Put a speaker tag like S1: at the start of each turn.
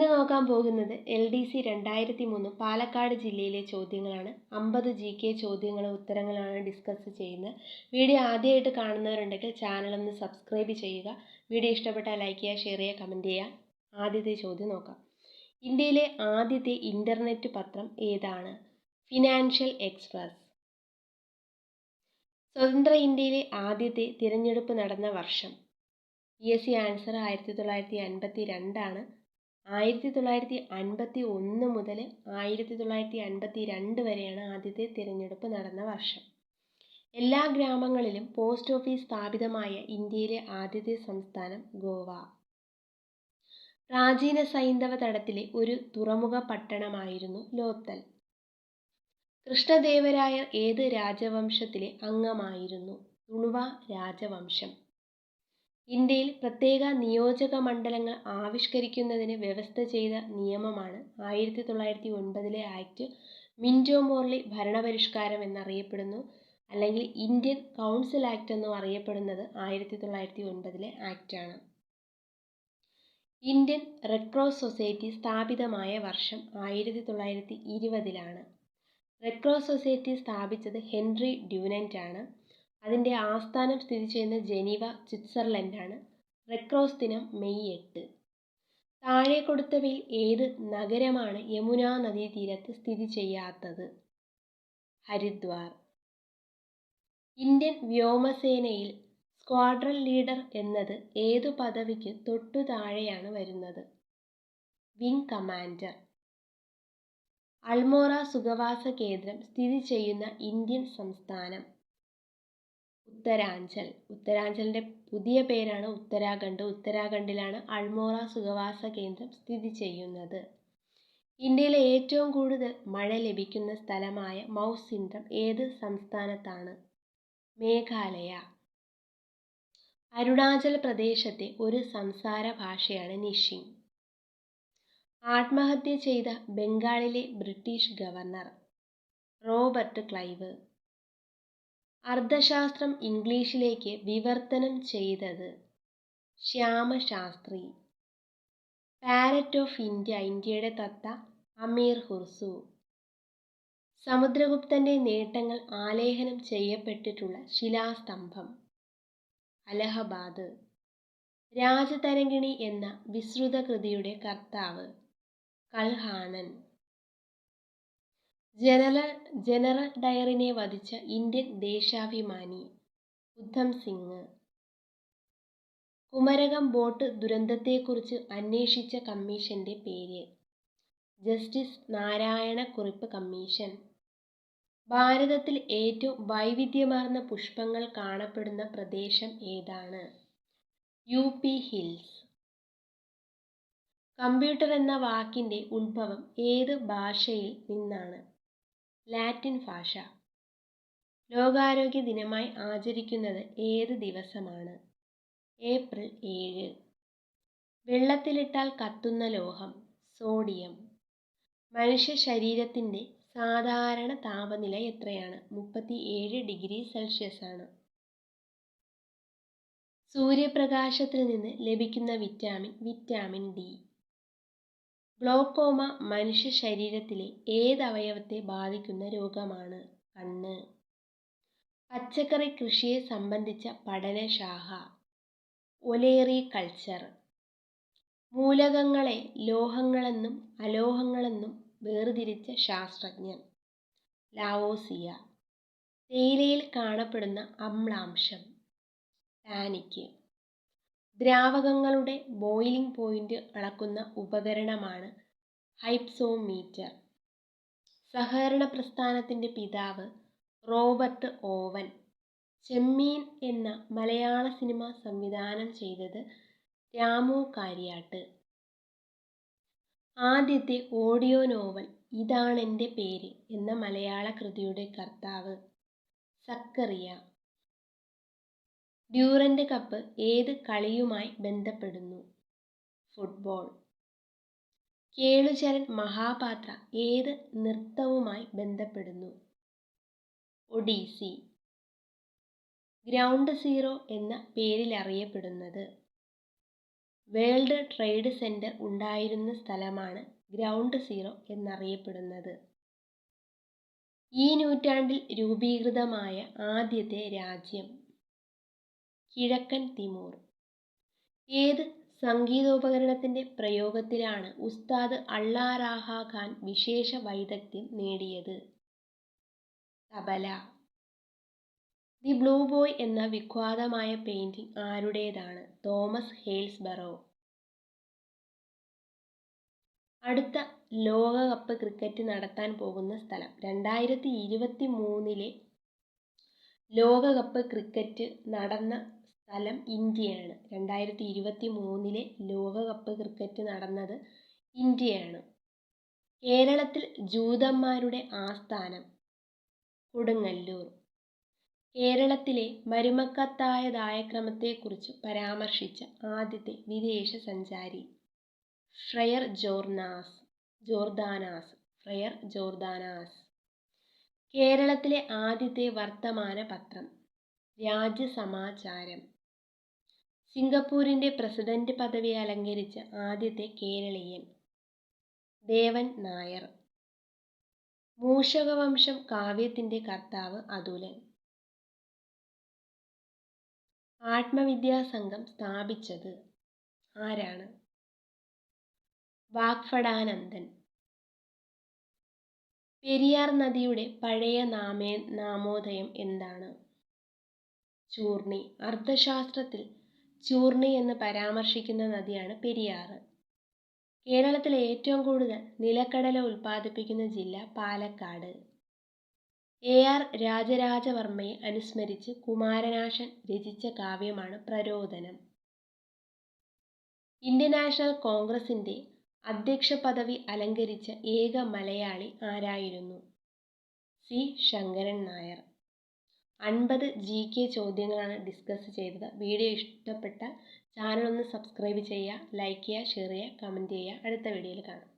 S1: ഇന്ന് നോക്കാൻ പോകുന്നത് എൽ ഡി സി രണ്ടായിരത്തി മൂന്ന് പാലക്കാട് ജില്ലയിലെ ചോദ്യങ്ങളാണ്. അമ്പത് ജി കെ ചോദ്യങ്ങളും ഉത്തരങ്ങളാണ് ഡിസ്കസ് ചെയ്യുന്നത്. വീഡിയോ ആദ്യമായിട്ട് കാണുന്നവരുണ്ടെങ്കിൽ ചാനൽ ഒന്ന് സബ്സ്ക്രൈബ് ചെയ്യുക. വീഡിയോ ഇഷ്ടപ്പെട്ടാൽ ലൈക്ക് ചെയ്യുക ഷെയർ ചെയ്യുക കമന്റ് ചെയ്യുക. ആദ്യത്തെ ചോദ്യം നോക്കാം. ഇന്ത്യയിലെ ആദ്യത്തെ ഇന്റർനെറ്റ് പത്രം ഏതാണ്? ഫിനാൻഷ്യൽ എക്സ്പ്രസ് സ്വതന്ത്ര ഇന്ത്യയിലെ ആദ്യത്തെ തിരഞ്ഞെടുപ്പ് നടന്ന വർഷം. പി എസ് സി ആൻസർ ആയിരത്തി തൊള്ളായിരത്തി അൻപത്തി രണ്ടാണ് ആയിരത്തി തൊള്ളായിരത്തി അൻപത്തി ഒന്ന് മുതൽ ആയിരത്തി തൊള്ളായിരത്തി അൻപത്തി രണ്ട് വരെയാണ് ആദ്യത്തെ തിരഞ്ഞെടുപ്പ് നടന്ന വർഷം. എല്ലാ ഗ്രാമങ്ങളിലും പോസ്റ്റ് ഓഫീസ് സ്ഥാപിതമായ ഇന്ത്യയിലെ ആദ്യത്തെ സംസ്ഥാനം ഗോവ. പ്രാചീന സൈന്ധവ തടത്തിലെ ഒരു തുറമുഖ പട്ടണമായിരുന്നു ലോത്തൽ. കൃഷ്ണദേവരായർ ഏത് രാജവംശത്തിലെ അംഗമായിരുന്നു? തുളുവ രാജവംശം. ഇന്ത്യയിൽ പ്രത്യേക നിയോജക മണ്ഡലങ്ങൾ ആവിഷ്കരിക്കുന്നതിന് വ്യവസ്ഥ ചെയ്ത നിയമമാണ് ആയിരത്തി തൊള്ളായിരത്തി ഒൻപതിലെ ആക്ട് മിന്റോ മോർലി ഭരണപരിഷ്കാരം എന്നറിയപ്പെടുന്നു അല്ലെങ്കിൽ ഇന്ത്യൻ കൗൺസിൽ ആക്ട് എന്നും അറിയപ്പെടുന്നത് ആയിരത്തി തൊള്ളായിരത്തി ഒൻപതിലെ ആക്റ്റാണ് ഇന്ത്യൻ റെഡ് ക്രോസ് സൊസൈറ്റി സ്ഥാപിതമായ വർഷം ആയിരത്തി തൊള്ളായിരത്തി ഇരുപതിലാണ് റെഡ് ക്രോസ് സൊസൈറ്റി സ്ഥാപിച്ചത് ഹെൻറി ഡ്യൂനന്റ് ആണ് അതിന്റെ ആസ്ഥാനം സ്ഥിതി ചെയ്യുന്ന ജനീവ സ്വിറ്റ്സർലൻഡാണ്. റെഡ് ക്രോസ് ദിനം മെയ് എട്ട്. താഴെ കൊടുത്തവയിൽ ഏത് നഗരമാണ് യമുനാ നദീതീരത്ത് സ്ഥിതി ചെയ്യാത്തത്? ഹരിദ്വാർ. ഇന്ത്യൻ വ്യോമസേനയിൽ സ്ക്വാഡ്രൺ ലീഡർ എന്നത് ഏതു പദവിക്ക് തൊട്ടു താഴെയാണ് വരുന്നത്? Wing commander. അൾമോറ സുഖവാസ കേന്ദ്രം സ്ഥിതി ചെയ്യുന്ന ഇന്ത്യൻ സംസ്ഥാനം. ഉത്തരാഞ്ചൽ. ഉത്തരാഞ്ചലിന്റെ പുതിയ പേരാണ് ഉത്തരാഖണ്ഡ്. ഉത്തരാഖണ്ഡിലാണ് അൾമോറ സുഖവാസ കേന്ദ്രം സ്ഥിതി ചെയ്യുന്നത്. ഇന്ത്യയിലെ ഏറ്റവും കൂടുതൽ മഴ ലഭിക്കുന്ന സ്ഥലമായ മൗസ് സിൻഡ്രം ഏത് സംസ്ഥാനത്താണ്? മേഘാലയ. അരുണാചൽ പ്രദേശത്തെ ഒരു സംസാര ഭാഷയാണ് നിഷിങ് ആത്മഹത്യ ചെയ്ത ബംഗാളിലെ British governor Robert Clive. Arthashastra ഇംഗ്ലീഷിലേക്ക് വിവർത്തനം ചെയ്തത് ശ്യാമശാസ്ത്രി. പാരറ്റ് ഓഫ് ഇന്ത്യ ഇന്ത്യയുടെ തത്ത അമീർ ഹുർസു സമുദ്രഗുപ്തന്റെ നേട്ടങ്ങൾ ആലേഖനം ചെയ്യപ്പെട്ടിട്ടുള്ള ശിലാസ്തംഭം. അലഹബാദ്. രാജതരംഗിണി എന്ന വിശ്രുത കൃതിയുടെ കർത്താവ് കൽഹാനൻ ജനറൽ ജനറൽ ഡയറിനെ വധിച്ച ഇന്ത്യൻ ദേശാഭിമാനി ഉദ്ധം സിംഗ്. കുമരകം ബോട്ട് ദുരന്തത്തെക്കുറിച്ച് അന്വേഷിച്ച കമ്മീഷന്റെ പേര് ജസ്റ്റിസ് നാരായണ കുറിപ്പ് കമ്മീഷൻ. ഭാരതത്തിൽ ഏറ്റവും വൈവിധ്യമാർന്ന പുഷ്പങ്ങൾ കാണപ്പെടുന്ന പ്രദേശം ഏതാണ്? U P hills. കമ്പ്യൂട്ടർ എന്ന വാക്കിന്റെ ഉത്ഭവം ഏത് ഭാഷയിൽ നിന്നാണ്? ലാറ്റിൻ ഭാഷ. ലോകാരോഗ്യ ദിനമായി ആചരിക്കുന്നത് ഏത് ദിവസമാണ്? ഏപ്രിൽ ഏഴ്. വെള്ളത്തിലിട്ടാൽ കത്തുന്ന ലോഹം സോഡിയം. മനുഷ്യ ശരീരത്തിന്റെ സാധാരണ താപനില എത്രയാണ്? മുപ്പത്തി ഏഴ് ഡിഗ്രി സെൽഷ്യസ് ആണ്. സൂര്യപ്രകാശത്തിൽ നിന്ന് ലഭിക്കുന്ന വിറ്റാമിൻ വിറ്റാമിൻ ഡി. ഗ്ലോക്കോമ മനുഷ്യ ശരീരത്തിലെ ഏത് അവയവത്തെ ബാധിക്കുന്ന രോഗമാണ് കണ്ണ്. പച്ചക്കറി കൃഷിയെ സംബന്ധിച്ച പഠനശാഖ. ഒലേറി കൾച്ചർ. മൂലകങ്ങളെ ലോഹങ്ങളെന്നും അലോഹങ്ങളെന്നും വേർതിരിച്ച ശാസ്ത്രജ്ഞൻ. ലാവോസിയ. തേയിലയിൽ കാണപ്പെടുന്ന അമ്ലാംശം. ടാനിക്ക്. ദ്രാവകങ്ങളുടെ ബോയിലിംഗ് പോയിന്റ് അളക്കുന്ന ഉപകരണമാണ് ഹൈപ്സോമീറ്റർ സഹകരണ പ്രസ്ഥാനത്തിന്റെ പിതാവ് റോബർട്ട് ഓവൻ ചെമ്മീൻ എന്ന മലയാള സിനിമ സംവിധാനം ചെയ്തത് രാമു കാര്യാട്ട്. ആദ്യത്തെ ഓഡിയോ നോവൽ ഇതാണെന്റെ പേര് എന്ന മലയാള കൃതിയുടെ കർത്താവ് സക്കറിയ. ഡ്യൂറന്റ് കപ്പ് ഏത് കളിയുമായി ബന്ധപ്പെടുന്നു? ഫുട്ബോൾ. കേളുചരൻ മഹാപാത്ര ഏത് നൃത്തവുമായി ബന്ധപ്പെടുന്നു? ഒഡീസി. ഗ്രൗണ്ട് സീറോ എന്ന പേരിൽ അറിയപ്പെടുന്നത്. വേൾഡ് ട്രേഡ് സെന്റർ ഉണ്ടായിരുന്ന സ്ഥലമാണ് ഗ്രൗണ്ട് സീറോ എന്നറിയപ്പെടുന്നത്. ഈ നൂറ്റാണ്ടിൽ രൂപീകൃതമായ ആദ്യത്തെ രാജ്യം. കിഴക്കൻ തിമൂർ. ഏത് സംഗീതോപകരണത്തിന്റെ പ്രയോഗത്തിലാണ് ഉസ്താദ് അള്ളാറാഹാ ഖാൻ വിശേഷ വൈദഗ്ധ്യം നേടിയത്? തബല. ദി ബ്ലൂ ബോയ് എന്ന വിഖ്യാതമായ പെയിന്റിംഗ് ആരുടേതാണ്? തോമസ് ഹേൽസ്ബറോ അടുത്ത ലോകകപ്പ് ക്രിക്കറ്റ് നടത്താൻ പോകുന്ന സ്ഥലം. രണ്ടായിരത്തി ഇരുപത്തി മൂന്നിലെ ലോകകപ്പ് ക്രിക്കറ്റ് നടന്ന സ്ഥലം ഇന്ത്യയാണ്. രണ്ടായിരത്തി ഇരുപത്തി മൂന്നിലെ ലോകകപ്പ് ക്രിക്കറ്റ് നടന്നത് ഇന്ത്യയാണ്. കേരളത്തിൽ ജൂതന്മാരുടെ ആസ്ഥാനം കൊടുങ്ങല്ലൂർ. കേരളത്തിലെ മരുമക്കത്തായ പരാമർശിച്ച ആദ്യത്തെ വിദേശ സഞ്ചാരി ഫ്രയർ ജോർനാസ് ജോർദാനാസ് ഫ്രയർ ജോർദാനാസ്. കേരളത്തിലെ ആദ്യത്തെ വർത്തമാന പത്രം രാജ്യസമാചാരം. സിംഗപ്പൂരിന്റെ പ്രസിഡന്റ് പദവി അലങ്കരിച്ച ആദ്യത്തെ കേരളീയൻ ദേവൻ നായർ. മൂഷകവംശം കാവ്യത്തിന്റെ കർത്താവ് അതുലൻ. ആത്മവിദ്യാസംഘം സ്ഥാപിച്ചത് ആരാണ്? വാഗ്ഫടാനന്ദൻ. പെരിയാർ നദിയുടെ പഴയ നാമേ നാമോദയം എന്താണ്? ചൂർണി. അർത്ഥശാസ്ത്രത്തിൽ ചൂർണി എന്ന് പരാമർശിക്കുന്ന നദിയാണ് പെരിയാറ്. കേരളത്തിലെ ഏറ്റവും കൂടുതൽ നിലക്കടല ഉൽപ്പാദിപ്പിക്കുന്ന ജില്ല പാലക്കാട്. എ ആർ രാജരാജവർമ്മയെ അനുസ്മരിച്ച് കുമാരനാശൻ രചിച്ച കാവ്യമാണ് പ്രരോദനം. ഇന്ത്യൻ നാഷണൽ കോൺഗ്രസിന്റെ അധ്യക്ഷ പദവി അലങ്കരിച്ച ഏക മലയാളി ആരായിരുന്നു? സി. ശങ്കരൻ നായർ. അൻപത് ജി കെ ചോദ്യങ്ങളാണ് ഡിസ്കസ് ചെയ്തത്. വീഡിയോ ഇഷ്ടപ്പെട്ട ചാനൽ ഒന്ന് സബ്സ്ക്രൈബ് ചെയ്യുക ലൈക്ക് ചെയ്യുക ഷെയർ ചെയ്യുക കമന്റ് ചെയ്യുക. അടുത്ത വീഡിയോയിൽ കാണാം.